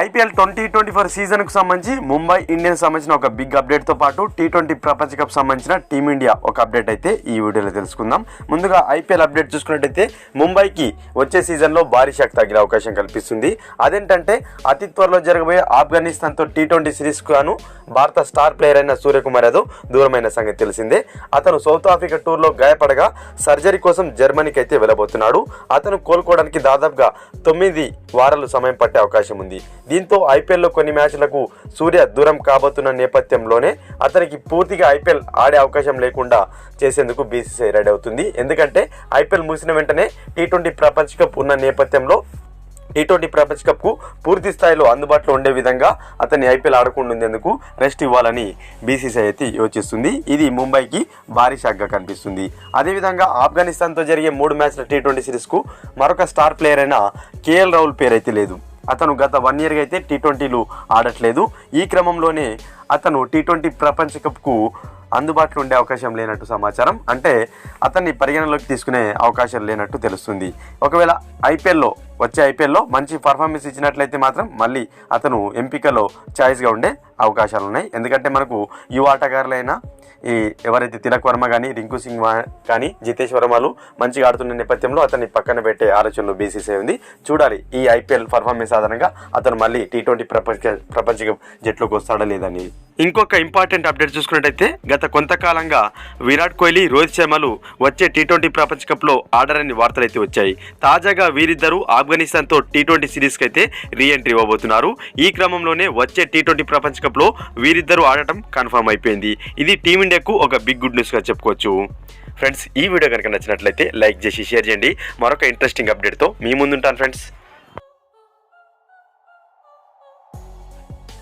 IPL twenty twenty four సీజన్కు సంబంధించి Mumbai Indians సంబంధించిన ఒక బిగ్ అప్డేట్తో పాటు టీ ట్వంటీ ప్రపంచ కప్ సంబంధించిన టీమిండియా ఒక అప్డేట్ అయితే ఈ వీడియోలో తెలుసుకుందాం. ముందుగా ఐపీఎల్ అప్డేట్ చూసుకున్నట్టయితే ముంబైకి వచ్చే సీజన్లో భారీ షాక్ తగిలే అవకాశం కల్పిస్తుంది. అదేంటంటే అతి త్వరలో జరగబోయే ఆఫ్ఘనిస్తాన్తో టీ ట్వంటీ సిరీస్ గాను భారత స్టార్ ప్లేయర్ అయిన సూర్యకుమార్ యాదవ్ దూరమైన సంగతి తెలిసిందే. అతను సౌత్ ఆఫ్రికా టూర్లో గాయపడగా సర్జరీ కోసం జర్మనీకి అయితే వెళ్ళబోతున్నాడు. అతను కోలుకోవడానికి దాదాపుగా తొమ్మిది వారాలు సమయం పట్టే అవకాశం ఉంది. దీంతో ఐపీఎల్లో కొన్ని మ్యాచ్లకు సూర్య దూరం కాబోతున్న నేపథ్యంలోనే అతనికి పూర్తిగా ఐపీఎల్ ఆడే అవకాశం లేకుండా చేసేందుకు బీసీసీఐ రెడీ అవుతుంది. ఎందుకంటే ఐపీఎల్ ముగిసిన వెంటనే టీ ట్వంటీ ప్రపంచ కప్ ఉన్న నేపథ్యంలో టీ ట్వంటీ ప్రపంచ కప్కు పూర్తి స్థాయిలో అందుబాటులో ఉండే విధంగా అతన్ని ఐపీఎల్ ఆడకుండా రెస్ట్ ఇవ్వాలని బీసీసీఐ అయితే యోచిస్తుంది. ఇది ముంబైకి భారీ షాక్గా కనిపిస్తుంది. అదేవిధంగా ఆఫ్ఘనిస్తాన్తో జరిగే మూడు మ్యాచ్ల టీ ట్వంటీ సిరీస్కు మరొక స్టార్ ప్లేయర్ అయిన కేఎల్ రాహుల్ పేరైతే లేదు. అతను గత వన్ ఇయర్గా అయితే టీ ట్వంటీలు ఆడట్లేదు. ఈ క్రమంలోనే అతను టీ ట్వంటీ ప్రపంచ కప్కు అందుబాటులో ఉండే అవకాశం లేనట్టు సమాచారం. అంటే అతన్ని పరిగణలోకి తీసుకునే అవకాశం లేనట్టు తెలుస్తుంది. ఒకవేళ ఐపీఎల్లో వచ్చే ఐపీఎల్లో మంచి పర్ఫార్మెన్స్ ఇచ్చినట్లయితే మాత్రం మళ్ళీ అతను ఎంపికలో ఛాయిస్గా ఉండే అవకాశాలు ఉన్నాయి ఎందుకంటే మనకు యువ ఆటగారులైన ఈ ఎవరైతే తిలక్ వర్మ కానీ రింకు సింగ్ కానీ జితేష్ వర్మలు మంచిగా ఆడుతున్న నేపథ్యంలో అతన్ని పక్కన పెట్టే ఆలోచనలు బీసీసీ ఉంది. చూడాలి ఈ ఐపీఎల్ పర్ఫార్మెన్స్ ఆధారంగా అతను మళ్ళీ టీ ట్వంటీ ప్రపంచ ప్రపంచ జట్లోకి వస్తాడా లేదని ఇంకొక ఇంపార్టెంట్ అప్డేట్ చూసుకున్నట్టయితే గత కొంతకాలంగా విరాట్ కోహ్లీ రోహిత్ శర్మలు వచ్చే టీ ట్వంటీ ప్రపంచ కప్లో ఆడరని వార్తలు అయితే వచ్చాయి. తాజాగా వీరిద్దరూ ఆఫ్ఘనిస్తాన్తో టీ ట్వంటీ సిరీస్కి అయితే రీ ఎంట్రీ ఇవ్వబోతున్నారు. ఈ క్రమంలోనే వచ్చే టీ ట్వంటీ ప్రపంచ కప్లో వీరిద్దరూ ఆడటం కన్ఫర్మ్ అయిపోయింది. ఇది టీమిండియాకు ఒక బిగ్ గుడ్ న్యూస్గా చెప్పుకోవచ్చు. ఫ్రెండ్స్ ఈ వీడియో కనుక నచ్చినట్లయితే లైక్ చేసి షేర్ చేయండి. మరొక ఇంట్రెస్టింగ్ అప్డేట్తో మీ ముందుంటాను ఫ్రెండ్స్.